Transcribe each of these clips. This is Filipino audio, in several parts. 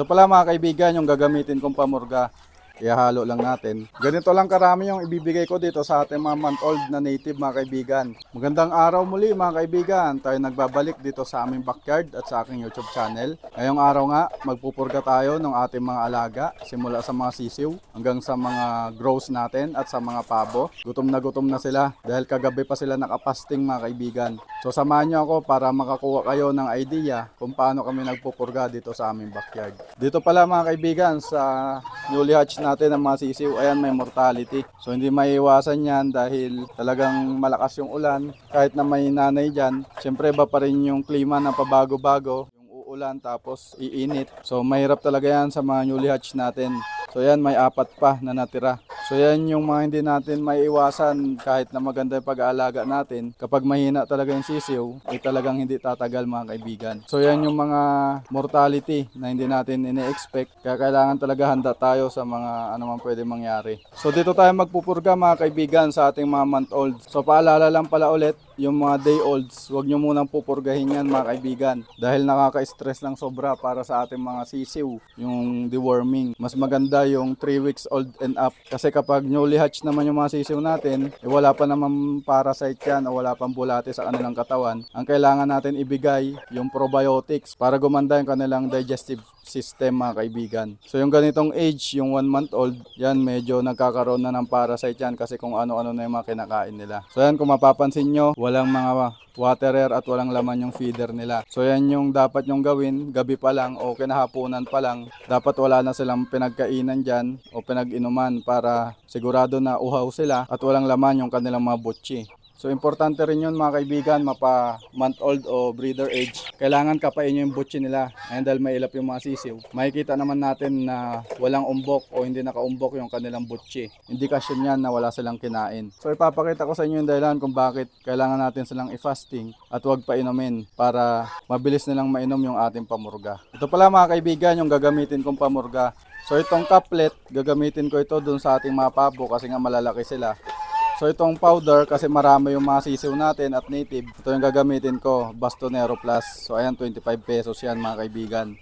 Ito pala mga kaibigan, yung gagamitin kong pamurga. Ihalo lang natin. Ganito lang karami yung ibibigay ko dito sa ating mga month-old na native mga kaibigan. Magandang araw muli mga kaibigan. Tayo nagbabalik dito sa aming backyard at sa aking YouTube channel. Ngayong araw nga, magpupurga tayo ng ating mga alaga. Simula sa mga sisiw hanggang sa mga grows natin at sa mga pabo. Gutom na gutom na sila dahil kagabi pa sila nakapasting mga kaibigan. So samahan niyo ako para makakuha kayo ng idea kung paano kami nagpupurga dito sa aming backyard. Dito pala mga kaibigan sa newly hatch natin ng mga sisiw, ayan may mortality. So hindi maiiwasan yan dahil talagang malakas yung ulan. Kahit na may nanay dyan, syempre ba pa rin yung klima na pabago-bago. Yung uulan tapos iinit. So mahirap talaga yan sa mga newly hatch natin. So yan may apat pa na natira. So yan yung mga hindi natin maiiwasan kahit na maganda yung pag-aalaga natin. Kapag mahina talaga yung sisiw, ay talagang hindi tatagal mga kaibigan. So yan yung mga mortality na hindi natin ine-expect. Kaya kailangan talaga handa tayo sa mga man pwede mangyari. So dito tayo magpupurga mga kaibigan sa ating mga month old. So paalala lang pala ulit, yung mga day olds, huwag nyo munang pupurgahin yan mga kaibigan. Dahil nakaka-stress lang sobra para sa ating mga sisiw, yung deworming. Mas maganda yung 3 weeks old and up. Kasi kapag newly hatch naman yung mga sisiw natin, eh, wala pa naman parasite yan o wala pang bulate sa kanilang katawan. Ang kailangan natin ibigay yung probiotics para gumanda yung kanilang digestive system mga kaibigan. So yung ganitong age, yung 1 month old, yan medyo nagkakaroon na ng parasite yan kasi kung ano-ano na yung mga kinakain nila. So yan kung mapapansin nyo, walang mga waterer at walang laman yung feeder nila. So yan yung dapat yung gawin, gabi pa lang o kinahaponan pa lang, dapat wala na silang pinagkainan dyan o pinag-inuman para sigurado na uhaw sila at walang laman yung kanilang mga butchi. So importante rin yun mga kaibigan, mapa month old o breeder age. Kailangan kapain nyo yung butchi nila. And dahil mailap yung mga sisiw, makikita naman natin na walang umbok o hindi nakaumbok yung kanilang butchi. Indikasyon yan na wala silang kinain. So ipapakita ko sa inyo yung dahilan kung bakit kailangan natin silang i-fasting at huwag pa inumin para mabilis nilang mainom yung ating pamurga. Ito pala mga kaibigan yung gagamitin kong pamurga. So itong caplet, gagamitin ko ito dun sa ating mga pabo kasi nga malalaki sila. So itong powder kasi marami yung mga sisiw natin at native. Ito yung gagamitin ko, Bastonero Plus. So ayan 25 pesos yan mga kaibigan.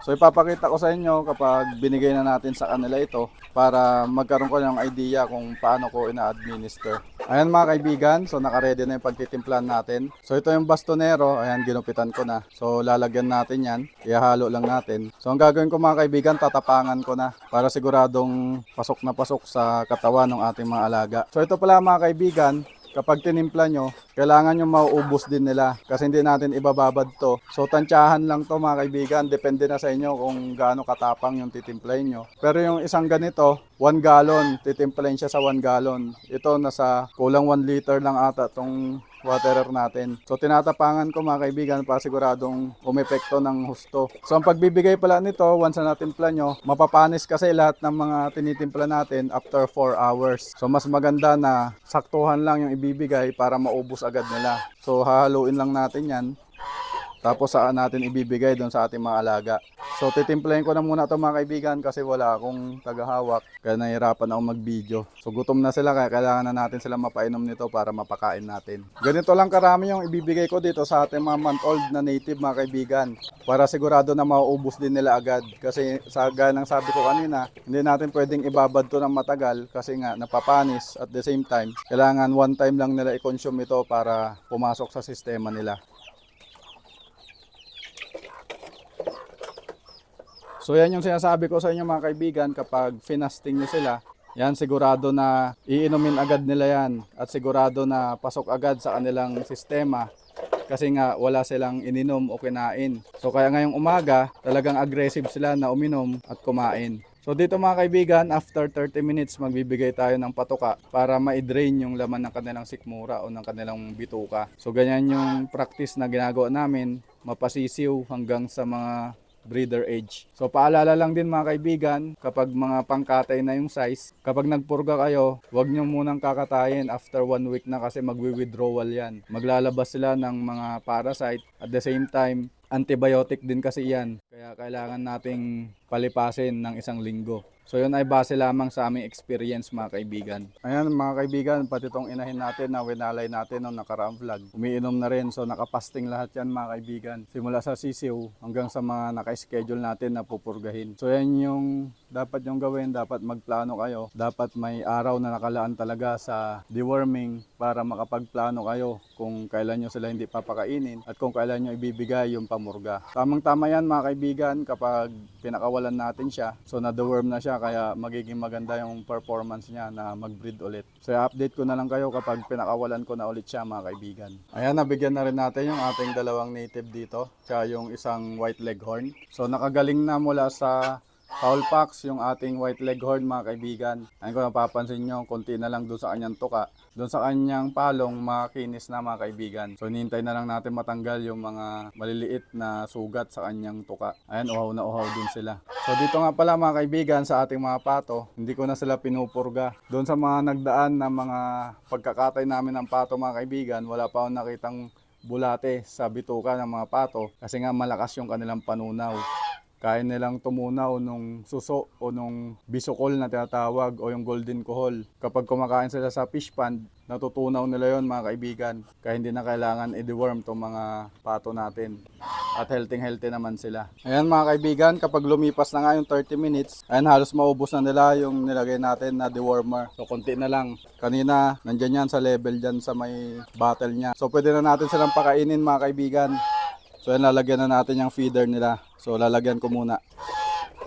So ipapakita ko sa inyo kapag binigay na natin sa kanila ito para magkaroon ko ng idea kung paano ko ina-administer. Ayan mga kaibigan, so nakaredy na yung pagtitimplan natin. So ito yung bastonero, ayan ginupitan ko na. So lalagyan natin yan, ihalo lang natin. So ang gagawin ko mga kaibigan, tatapangan ko na para siguradong pasok na pasok sa katawan ng ating mga alaga. So ito pala mga kaibigan, kapag tinimpla nyo, kailangan nyo mauubos din nila kasi hindi natin ibababad to. So tansyahan lang to mga kaibigan, depende na sa inyo kung gaano katapang yung titimplahin nyo. Pero yung isang ganito, 1 gallon, titimplahin siya sa 1 gallon. Ito nasa kulang 1 liter lang ata tong waterer natin. So tinatapangan ko mga kaibigan para siguradong umepekto ng husto. So ang pagbibigay pala nito, once na natimpla nyo, mapapanis kasi lahat ng mga tinitimpla natin after 4 hours. So mas maganda na saktuhan lang yung ibibigay para maubos agad nila. So hahaluin lang natin yan. Tapos saan natin ibibigay doon sa ating mga alaga. So titimplahin ko na muna ito mga kaibigan kasi wala akong tagahawak. Kaya nahirapan ako mag-video. So gutom na sila kaya kailangan na natin sila mapainom nito para mapakain natin. Ganito lang karami yung ibibigay ko dito sa ating mga month old na native mga kaibigan. Para sigurado na mauubos din nila agad. Kasi sa gaya ng sabi ko kanina, hindi natin pwedeng ibabad to ng matagal kasi nga napapanis at the same time. Kailangan one time lang nila i-consume ito para pumasok sa sistema nila. So yan yung sinasabi ko sa inyo mga kaibigan kapag finasting nyo sila, yan sigurado na iinumin agad nila yan at sigurado na pasok agad sa kanilang sistema kasi nga wala silang ininom o kinain. So kaya ngayong umaga talagang aggressive sila na uminom at kumain. So dito mga kaibigan, after 30 minutes magbibigay tayo ng patuka para ma-drain yung laman ng kanilang sikmura o ng kanilang bituka. So ganyan yung practice na ginagawa namin, mapasisiw hanggang sa mga breeder age. So paalala lang din mga kaibigan, kapag mga pangkatay na yung size, kapag nagpurga kayo, huwag nyo munang kakatayin after one week na kasi magwi-withdrawal yan. Maglalabas sila ng mga parasite at the same time, antibiotic din kasi yan. Kaya kailangan nating palipasin ng isang linggo. So yun ay base lamang sa aming experience mga kaibigan. Ayan mga kaibigan, pati itong inahin natin na winalay natin nung nakaraang vlog. Umiinom na rin, so nakapasting lahat yan mga kaibigan. Simula sa sisiw hanggang sa mga naka-schedule natin na pupurgahin. So yan yung dapat yung gawin, dapat magplano kayo. Dapat may araw na nakalaan talaga sa deworming para makapagplano kayo kung kailan nyo sila hindi papakainin at kung kailan nyo ibibigay yung pamurga. Tamang-tama yan mga kaibigan kapag pinakawalan natin siya. So na-deworm na siya kaya magiging maganda yung performance niya na mag-breed ulit. So i-update ko na lang kayo kapag pinakawalan ko na ulit siya mga kaibigan. Ayan, nabigyan na rin natin yung ating dalawang native dito. Tsaka yung isang white leghorn. So nakagaling na mula sa Foul packs yung ating white leghorn mga kaibigan. Ayun kung napapansin nyo, konti na lang doon sa kanyang tuka. Doon sa kanyang palong, makinis na mga kaibigan. So hinihintay na lang natin matanggal yung mga maliliit na sugat sa kanyang tuka. Ayan, uhaw na uhaw din sila. So dito nga pala mga kaibigan sa ating mga pato, hindi ko na sila pinupurga. Doon sa mga nagdaan na mga pagkakatay namin ng pato mga kaibigan, wala pa akong nakitang bulate sa bituka ng mga pato kasi nga malakas yung kanilang panunaw kaya nilang tumunaw nung suso o nung bisukol na tinatawag o yung golden kohol. Kapag kumakain sila sa fish pond, natutunaw nila yon mga kaibigan. Kaya hindi na kailangan i-deworm tong mga pato natin. At healthy healthy naman sila. Ayan mga kaibigan, kapag lumipas na nga yung 30 minutes, ayan halos maubos na nila yung nilagay natin na dewormer. So konti na lang. Kanina, nandyan yan sa level dyan sa may bottle niya. So pwede na natin silang pakainin mga kaibigan. So yan, lalagyan na natin yung feeder nila. So lalagyan ko muna.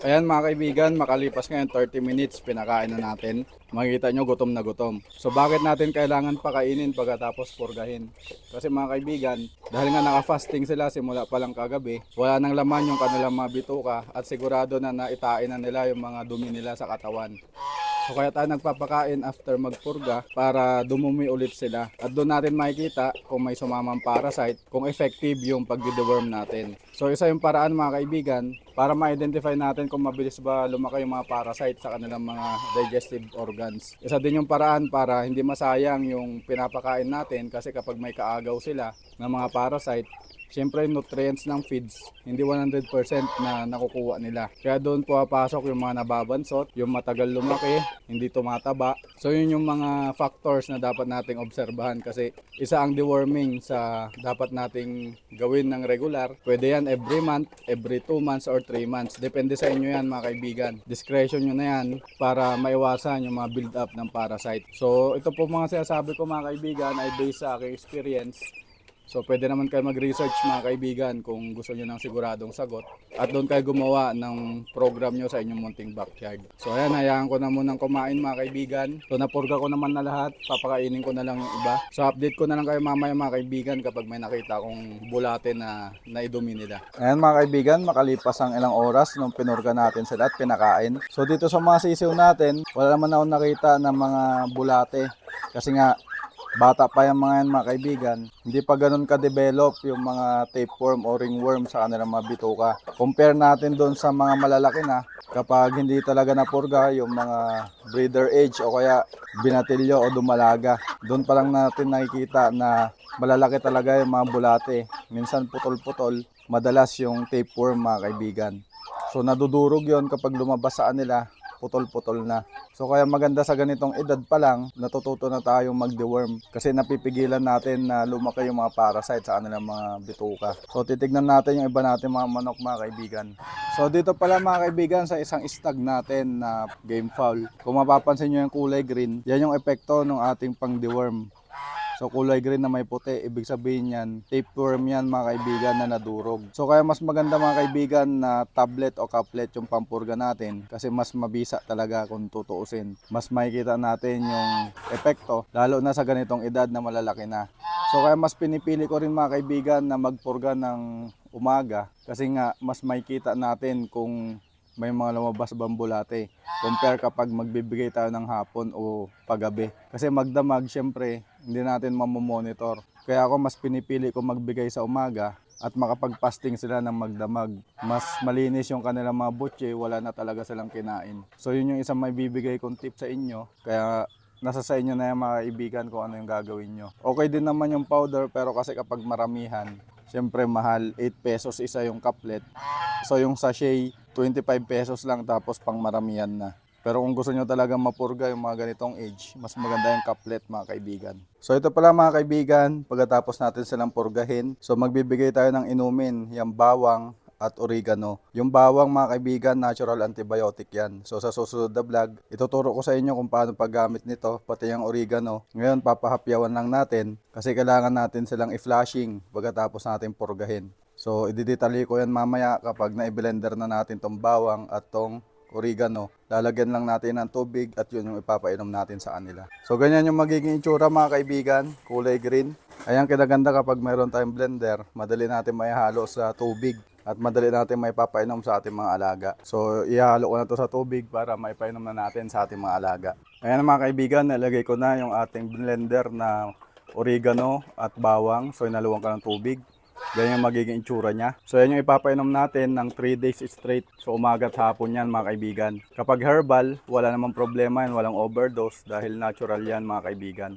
Ayan mga kaibigan, makalipas ngayon 30 minutes, pinakain na natin. Makikita nyo, gutom na gutom. So bakit natin kailangan pakainin pagkatapos purgahin? Kasi mga kaibigan, dahil nga naka-fasting sila simula pa lang kagabi, wala nang laman yung kanilang mga bituka at sigurado na naitain na nila yung mga dumi nila sa katawan. So kaya tayo nagpapakain after magpurga para dumumi ulit sila. At doon natin makikita kung may sumamang parasite, kung effective yung pag-deworm natin. So isa yung paraan mga kaibigan para ma-identify natin kung mabilis ba lumaki yung mga parasite sa kanilang mga digestive organs. Isa din yung paraan para hindi masayang yung pinapakain natin kasi kapag may kaagaw sila ng mga parasite, Siyempre, nutrients ng feeds, hindi 100% na nakukuha nila. Kaya doon pumapasok yung mga nababansot, yung matagal lumaki, hindi tumataba. So yun yung mga factors na dapat nating obserbahan kasi isa ang deworming sa dapat nating gawin ng regular. Pwede yan every month, every 2 months or 3 months. Depende sa inyo yan mga kaibigan. Discretion nyo na yan para maiwasan yung mga build up ng parasite. So ito po mga sinasabi ko mga kaibigan ay based sa aking experience So pwede naman kayo mag-research mga kaibigan kung gusto niyo ng siguradong sagot at doon kayo gumawa ng program nyo sa inyong munting backyard. So ayan, hayaan ko na munang kumain mga kaibigan. So napurga ko naman na lahat, papakainin ko na lang yung iba. So update ko na lang kayo mamaya mga kaibigan kapag may nakita kong bulate na naidumi nila. Ayan mga kaibigan, makalipas ang ilang oras nung pinurga natin sila at pinakain. So dito sa mga sisiw natin, wala naman ako nakita ng mga bulate kasi nga Bata pa yung mga yan mga kaibigan, hindi pa ganun ka-develop yung mga tapeworm o ringworm sa kanilang mga bituka. Compare natin doon sa mga malalaki na kapag hindi talaga napurga yung mga breeder age o kaya binatilyo o dumalaga. Doon pa lang natin nakikita na malalaki talaga yung mga bulate. Minsan putol-putol, madalas yung tapeworm mga kaibigan. So nadudurog yon kapag lumabas sa kanila, putol-putol na. So kaya maganda sa ganitong edad pa lang, natututo na tayong mag-deworm kasi napipigilan natin na lumaki yung mga parasite sa kanilang mga bituka. So titignan natin yung iba natin mga manok mga kaibigan. So dito pala mga kaibigan sa isang stag natin na game foul. Kung mapapansin nyo yung kulay green, yan yung epekto ng ating pang-deworm. So kulay green na may puti, ibig sabihin yan, tapeworm yan mga kaibigan na nadurog. So kaya mas maganda mga kaibigan na tablet o kaplet yung pampurga natin kasi mas mabisa talaga kung tutuusin. Mas makikita natin yung epekto lalo na sa ganitong edad na malalaki na. So kaya mas pinipili ko rin mga kaibigan na magpurga ng umaga kasi nga mas makikita natin kung may mga lumabas bambulate compare kapag magbibigay tayo ng hapon o paggabi. Kasi magdamag, syempre, hindi natin mamomonitor. Kaya ako mas pinipili ko magbigay sa umaga at makapag-fasting sila ng magdamag. Mas malinis yung kanilang mga butche, wala na talaga silang kinain. So yun yung isang may bibigay kong tip sa inyo. Kaya nasa sa inyo na yung mga kaibigan kung ano yung gagawin nyo. Okay din naman yung powder pero kasi kapag maramihan, Siyempre mahal, 8 pesos isa yung kaplet. So yung sachet, 25 pesos lang tapos pang maramihan na. Pero kung gusto nyo talagang mapurga yung mga ganitong age, mas maganda yung kaplet mga kaibigan. So ito pala mga kaibigan, pagkatapos natin silang purgahin, so magbibigay tayo ng inumin, yung bawang at oregano. Yung bawang mga kaibigan, natural antibiotic yan. So sa susunod na vlog, ituturo ko sa inyo kung paano paggamit nito, pati yung oregano. Ngayon papahapyawan lang natin kasi kailangan natin silang i-flashing pagkatapos natin purgahin. So ididetali ko yan mamaya kapag na-blender na natin tong bawang at tong oregano. Lalagyan lang natin ng tubig at yun yung ipapainom natin sa kanila. So ganyan yung magiging itsura mga kaibigan, kulay green. Ayan kinaganda kapag mayroon tayong blender, madali natin maihalo sa tubig at madali natin may papainom sa ating mga alaga. So ihalo ko na to sa tubig para maipainom na natin sa ating mga alaga. Ayan mga kaibigan, nalagay ko na yung ating blender na oregano at bawang. So inaluwan ko ng tubig. Ganyan yung magiging itsura niya. So yan yung ipapainom natin ng 3 days straight. So umaga at hapon yan mga kaibigan. Kapag herbal, wala namang problema yan, walang overdose dahil natural yan mga kaibigan.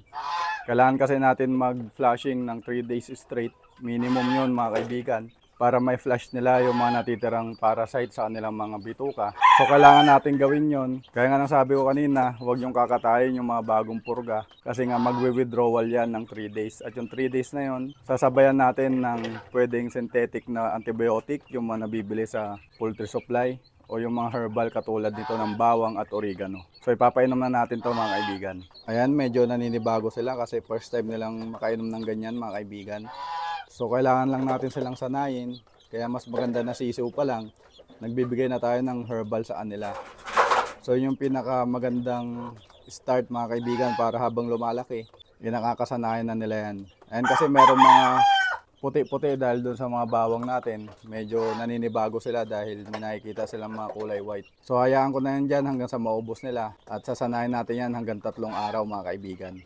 Kailangan kasi natin mag-flashing ng 3 days straight. Minimum yun mga kaibigan para may flush nila yung mga natitirang parasite sa kanilang mga bituka. So kailangan natin gawin yon. Kaya nga nang sabi ko kanina, huwag yung kakatayin yung mga bagong purga kasi nga magwi-withdrawal yan ng 3 days. At yung 3 days na yon, sasabayan natin ng pwedeng synthetic na antibiotic, yung mga nabibili sa poultry supply o yung mga herbal katulad nito ng bawang at oregano. So ipapainom na natin to mga kaibigan. Ayan, medyo naninibago sila kasi first time nilang makainom ng ganyan mga kaibigan. So kailangan lang natin silang sanayin. Kaya mas maganda na sisiw pa lang. Nagbibigay na tayo ng herbal sa kanila. So yun yung pinaka magandang start mga kaibigan para habang lumalaki. Yung nakakasanayan na nila yan. Ayan kasi meron mga puti-puti dahil doon sa mga bawang natin. Medyo naninibago sila dahil may nakikita silang mga kulay white. So hayaan ko na yan dyan hanggang sa maubos nila. At sasanayin natin yan hanggang tatlong araw mga kaibigan.